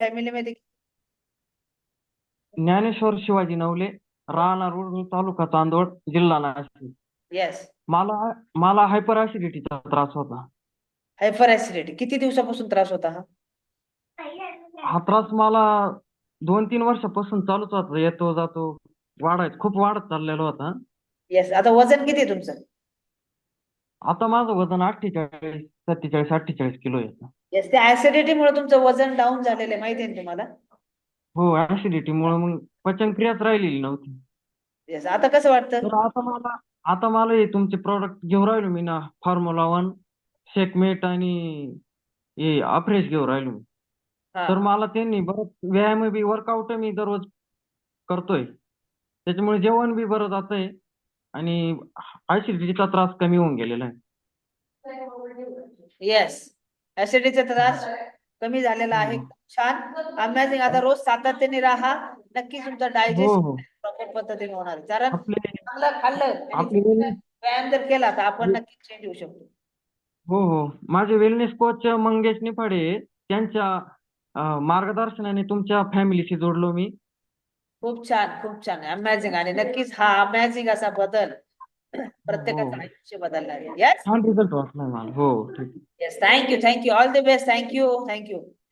फॅमिलीमध्ये? ज्ञानेश्वर शिवाजी नवले राहणार उरण तालुका चांदवड जिल्हा नाशिक. येस मला मला हायपर ऍसिडिटीचा त्रास होता. हायपर ऍसिडिटी किती दिवसापासून त्रास होता हा? हा त्रास मला दोन तीन वर्षापासून चालूच होता. येतो जातो वाढायच खूप वाढत चाललेला होता. येस आता वजन किती आहे तुमचं? आता माझं वजन अठ्ठेचाळीस सत्तेचाळीस अठ्ठेचाळीस किलो येतं येस त्या ऍसिडिटी मुळे तुमचं वजन डाऊन झालेलं आहे माहिती आहे ना तुम्हाला? हो ऍसिडिटी मुळे मग पचनक्रियाच राहिलेली नव्हती. येस आता कसं वाटतं? तर आता मला आता मला हे तुमचे प्रॉडक्ट घेऊन राहिलो मी ना फॉर्म्युला वन शेकमेट आणि हे अफ्रेश घेऊन राहिलो मी. हा. तर मला त्यांनी बरंच व्यायाम बी वर्कआउट मी दररोज करतोय. त्याच्यामुळे जेवण बी बरं जातंय आणि ऍसिडिटीचा त्रास कमी होऊन गेलेला आहे. येस ऍसिडिटीचा त्रास कमी झालेला आहे. छान. अमेझिंग आता रोज सातत्याने राहा. नक्की तुमचं हो डायजेस्ट हो प्रॉपर पद्धतीने होणार. कारण चांगलं खाल्लं व्यायाम जर केला तर आपण नक्की चेंज होऊ शकतो. हो हो. माझे वेलनेस कोच मंगेश निफाडे त्यांच्या मार्गदर्शनाने तुमच्या फॅमिलीशी जोडलो मी. खूप छान खूप छान. अमेझिंग आणि नक्कीच हा अमेझिंग असा बदल प्रत्येकाचं हो. आयुष्य बदलणार आहे येस छान रिझल्ट वाटलाय मला हो ठीक आहे yes thank you thank you all the best thank you thank you